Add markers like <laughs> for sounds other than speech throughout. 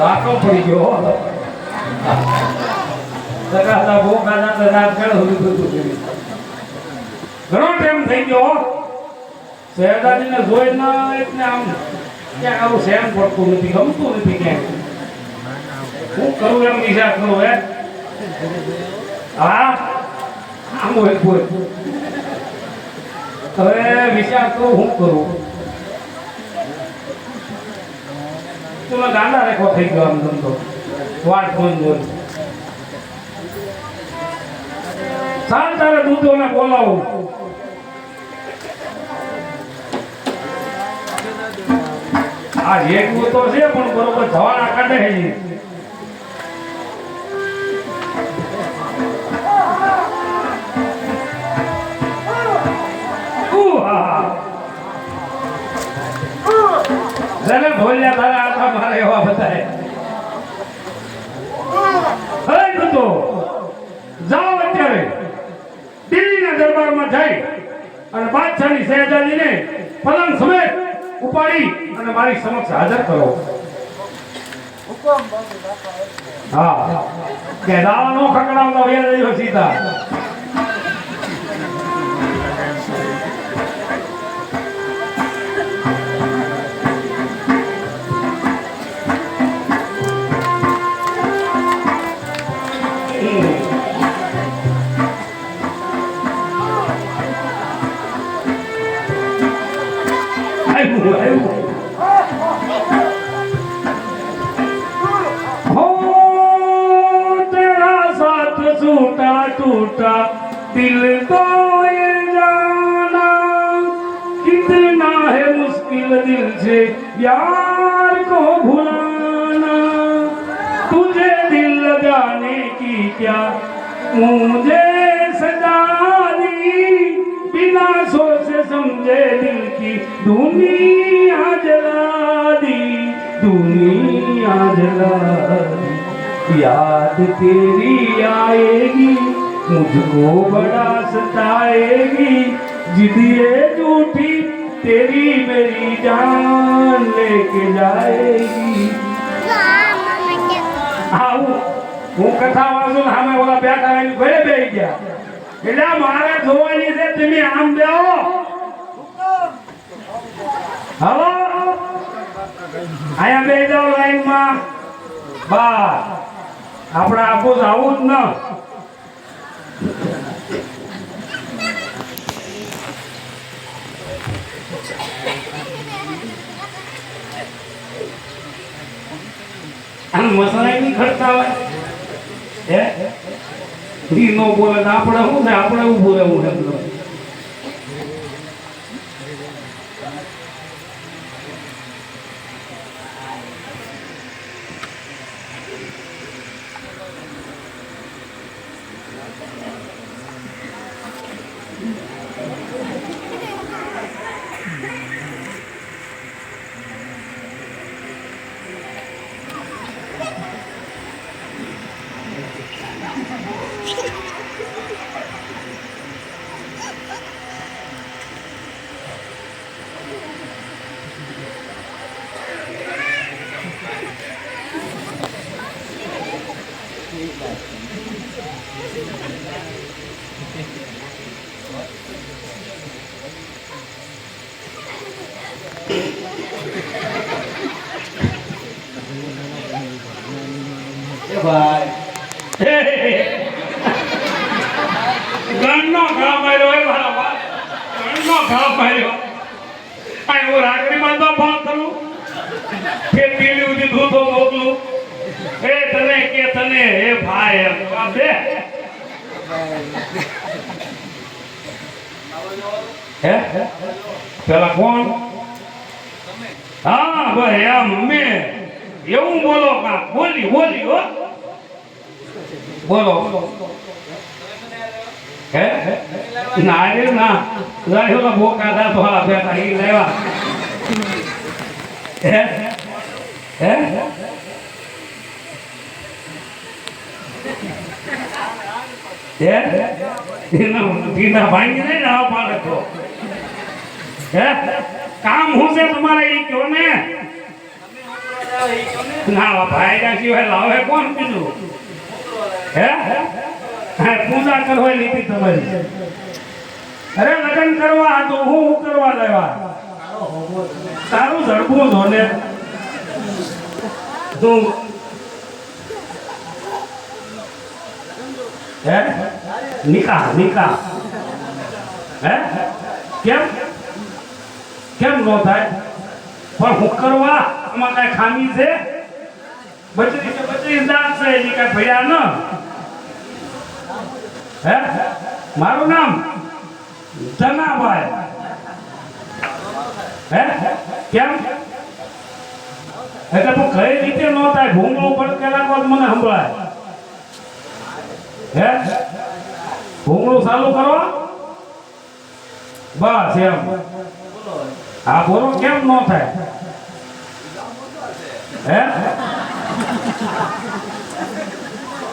રાખો પડી ગયો, હો. સગાતા ભૂખા જાતા રાત ખેડ હુધી બધું કર્યું. ઘણો ટાઈમ થઈ ગયો, હો. જોઈ ના એટલે આમ ક્યાંક આવું સહેન પડતું નથી, ગમતું નથી ક્યાંક શું કરું એમ વિચાર કરું, હે હા આમ હોય બોલ હવે વિચાર કરું શું કરું? તમે ગાંડા રેખો થઈ ગયો આમ ધંધો વાટ જોઈ જોઈ સાલ તારે દૂધોને બોલાવું. આ એક તો છે પણ બરોબર જવાના કાઢે છે. જને ભોલ્યા તારા આખા મારે એવા બધાય. હવે બધો જાઓ અત્યારે. દિલ્હીના દરબારમાં જઈ અને બાદશાહની સહેજાદીને પલંગ સમેત ઉપાડી અને મારી સમક્ષ હાજર કરો. હા. કે નો ખકડાવતા વેર રહ્યો સીધા है मुश्किल दिल से, यार को भुलाना, तुझे दिल लगाने की क्या? मुझे सजा दी, बिना सोचे समझे दिल की दुनिया जला दी, दुनिया जला दी। याद तेरी आएगी, मुझको बड़ा सताएगी जिद ये झूठी तेरी मेरी जान लेके जाएगी આવું હું કથા વાંચું ને સામે ઓલા બેઠા રહીને ઘરે બેસી ગયા એટલે આ મારે જોવાની છે તમે આમ બેહો હલો અહીંયા બે જાઓ લાઈનમાં બા આપણે આખું આવું જ ન આમ મસાલા નહીં ખડતા હોય. હે? ઈ નો બોલે આપણે શું છે આપણે ઊભું રહેવું છે બધું. <laughs> ગણનો ઘા માર્યો એ મારા બાપ. ગણનો ઘા માર્યો. આ હું રાખડી બાંધવા ફોન કરું કે ઉધી દૂધો મોકલું. એ તને કે તને હે ભાઈ એમ. આ બે. હે? પેલા કોણ? હા ભાઈ એમ મમ્મી. એવું બોલો કા? બોલી બોલી, હો. બોલો. હે? ના. રે ના લાયો બોકા દા તો હાલા બેટા ઈ લેવા. હે? હે? હે? એના ઢીંડા ભાંગી દે ને આ પાડે તો. હે? કામ હું છે તમારે એ કહો ને. ના, ભાઈ ના સિવાય લાવે કોણ કીધું હે હા? પૂજા કરવા લીધી તમારી. અરે, લગ્ન કરવા તો હું હું કરવા લેવા તારું ઝડપું ધોને તું હે? નિકાહ નિકાહ. હે? કેમ? કેમ નો થાય? પણ હું કરવા? આમાં કાંઈ ખામી છે? બચરી બચરી દાંત છે એની કઈ ભયા ન. હે? મારું નામ ધનાભાઈ હે? કેમ? એટલે હું કઈ રીતે નો થાય? ભૂંગળું પડકેલા કોલ મને સંભળાય. હે? ભૂંગળું ચાલુ કરો. બસ એમ. હા બોલો કેમ નો થાય? હે?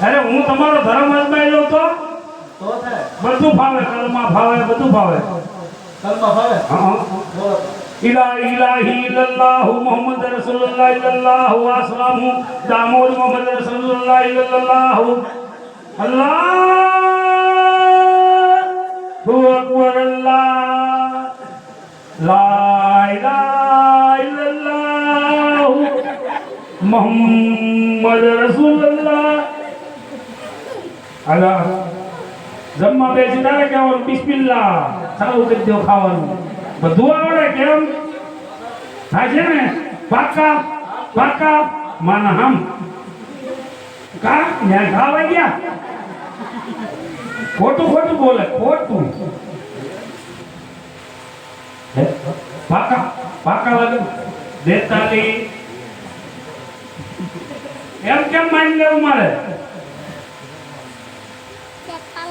અરે હું તમારો ધર્મ અજમાઈ લઉં તો? તો થાય. બધું ફાવે કલમા ફાવે બધું ફાવે. કલમા ભાવે હા બોલો. ઇલા ઇલાહી ઇલ્લલ્લાહુ મુહમ્મદ રસૂલુલ્લાહ ઇલ્લલ્લાહુ અસલામુ દામોદ મુહમ્મદ રસૂલુલ્લાહ ઇલ્લલ્લાહુ અલ્લાહુ! અકબર અલ્લાહ. લા ઇલાહા ઇલ્લલ્લાહુ મુહમ્મદ રસૂલુલ્લાહ અલા જમવા બેસી તારે કહેવાનું, બિસ્મિલ્લા, ચાલુ કરી દો ખાવાનું. બધું આવડે કેમ? થાય છે ને? પાકા પાકા માના હમ. કા? ન્યા ખાવા ગયા? ખોટું ખોટું બોલે, ખોટું. પાકા પાકા લગન દેતાલી એમ કેમ માની લેવું મારે?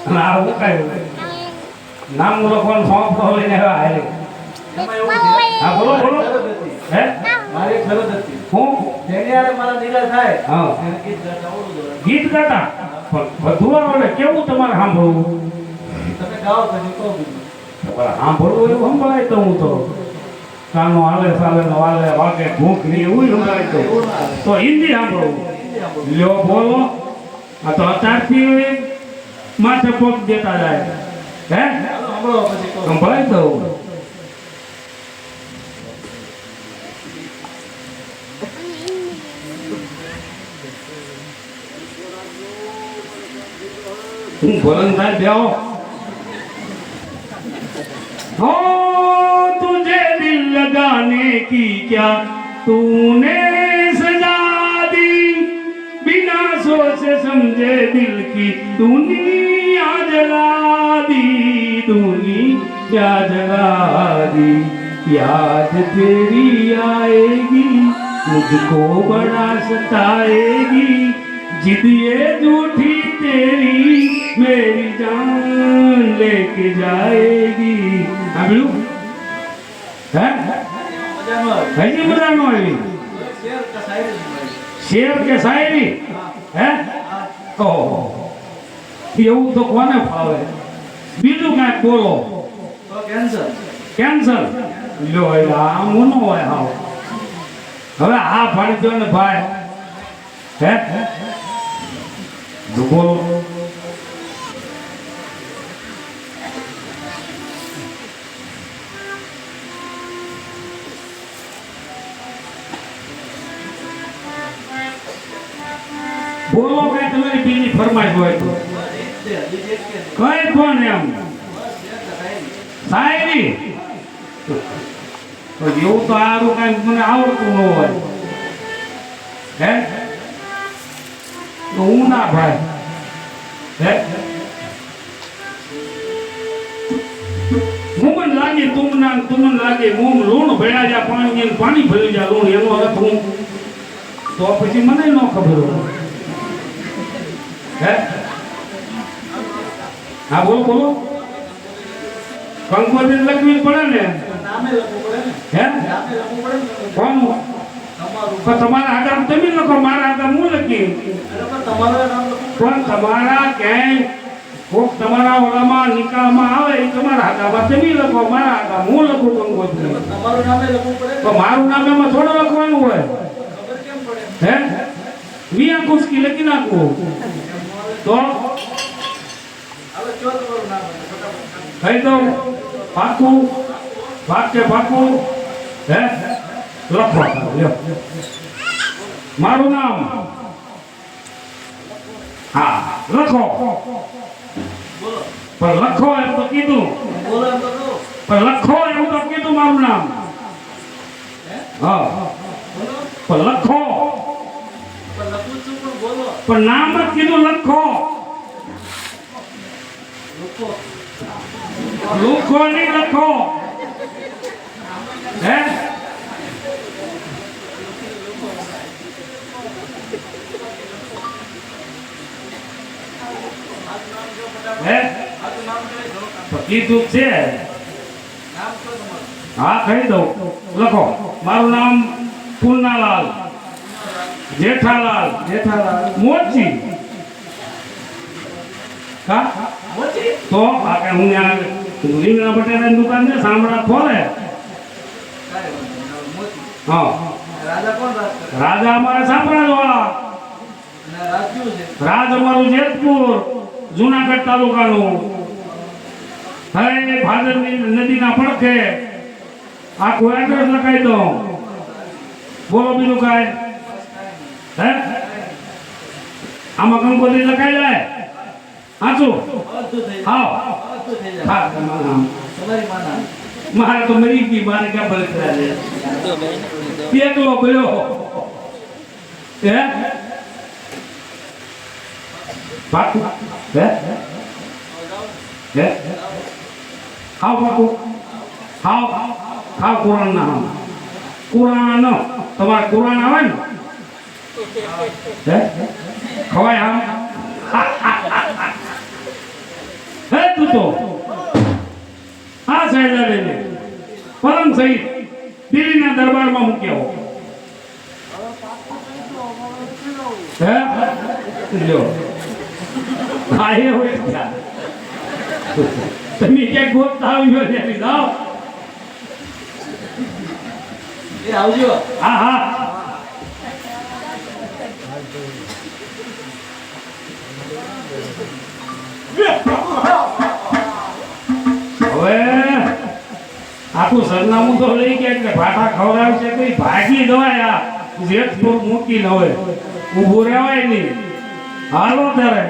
અને આવું કાંઈ નામ લખવાનું સોંપ તો લઈને આવ્યા હારે. હા બોલો બોલો. હે? મારી એક હતી. હું? જેની મારા નિકાહ થાય હા. ગીત ગાતા પણ આવડે કેવું તમારે સાંભળવું? તમે ગાઓ પછી કહો. તમારે સાંભળવું એવું સંભળાય તો હું તો. કાનો હાલે સાલે નો હાલે વાગે ભૂખની એવું સંભળાય તો. ના. તો હિન્દી સાંભળવું. લ્યો બોલો. આ તો અત્યારથી માથે પગ દેતા જાય હે ચાલો સાંભળો પછી કહો. સંભળાય તો હું ભલન થાય બેહો हो तुझे दिल लगाने की क्या तूने बिना सोचे समझे दिल की दुनिया जला दी दुनिया जला दी याद तेरी आएगी मुझको बड़ा सताएगी जिद ये झूठी तेरी मेरी जान लेके जाएगी સાંભળ્યું હે મજા ન આવે. હજી બધા નો આવી શેર કે શાયરી સંભળાવી. શેર કે શાયરી હે? હા. ઓહો એવું તો કોને ફાવે? બીજું કાંઈક બોલો. તો કેન્સર. કેન્સર? લ્યો એટલે આમ નો હોય હાવ. હવે આ પાડી દો ને ભાઈ. હે? બોલો. બોલો કઈ તમારી બીજી ફરમાઈશ હોય તો. કઈ પણ એમ? શાયરી. તો એવું તો આરું કઈ મને આવડતું ન હોય. હે? તો હું ના ભાઈ? હે? મુમન લાગે તુમના તુમન લાગે મુમ લૂણ ભેળા જા પાણી પાણી ભરી જા લૂણ, એનો અર્થ હું? તો પછી મને ન ખબર હોય. હે? હા બોલો બોલો. કંકોત્રી લખવી પડે ને? નામે પડે ને. હે? નામે લખવું પડે ને. કોનું તમારું. પણ તમારા આધાર તમે લખો મારા આધાર હું લખી. પણ તમારું ક્યાંય કોક તમારા ઓલામાં નિકાલમાં આવે એ તમારા આધારમાં તમે લખો મારા આધાર હું લખું કંકોત્રી? તમારું નામે લખવું પડે તો મારું નામ એમાં થોડું લખવાનું હોય. હે? વિયા ખુશકી લખી નાખવું તો? કહી દઉં પાકું વાક્ય પાકું હે? લખો. લ્યો. મારું નામ? હા, લખો. પણ લખો એમ તો કીધું. પણ લખો એવું તો કીધું મારું નામ. હા. પણ લખો. પણ નામ જ કીધું લખો. લુખો નહીં, લખો. હે? કીધું છે. હા, કહી દઉં. લખો. મારું નામ પૂર્ણાલાલ જેઠાલાલ. જેઠાલાલ. મોચી. કા? મોચી? તો આકે હું ત્યાં રીંગણા બટેટાની દુકાન છે સાંભળા મોચી. હા. રાજા કોણ રાજ અમારે સાંભળા જ વાળા રાજ અમારું જેતપુર જુનાગઢ તાલુકાનું. હે ભાદરની નદીના પડખે. આખું એડ્રેસ લખાઈ દઉં. બોલો બીજું કાંઈ. હે? આમાં કંકોત્રી લખાઈ જાય સાચું? બધું હા મારે તો મરી ગઈ, મારે ક્યાં ભલે છે? એકલો ગયો હે? પાકું. હે? હે? ખાવ પાકું. હાવ. ખાવ કુરાન ના આમ કુરાન તમારે કુરાન આવે ને? ખવાય આમ? હે તું તો? આ સાહેબ પરમ સહિત દિલ્હીના દરબારમાં મૂક્યો હે. લ્યો. હા એ હોય ત્યાં તમે ક્યાંક ગોતતા આવ્યો જાઓ. આવજો. હા હા. હવે આખું સરનામું તો લઈ ગયા એટલે ભાઠા ખવડાવશે કઈ ભાગી જવાય આ જેઠ મૂકી ન હોય ઊભું રહેવાય નહીં. હાલો ત્યારે.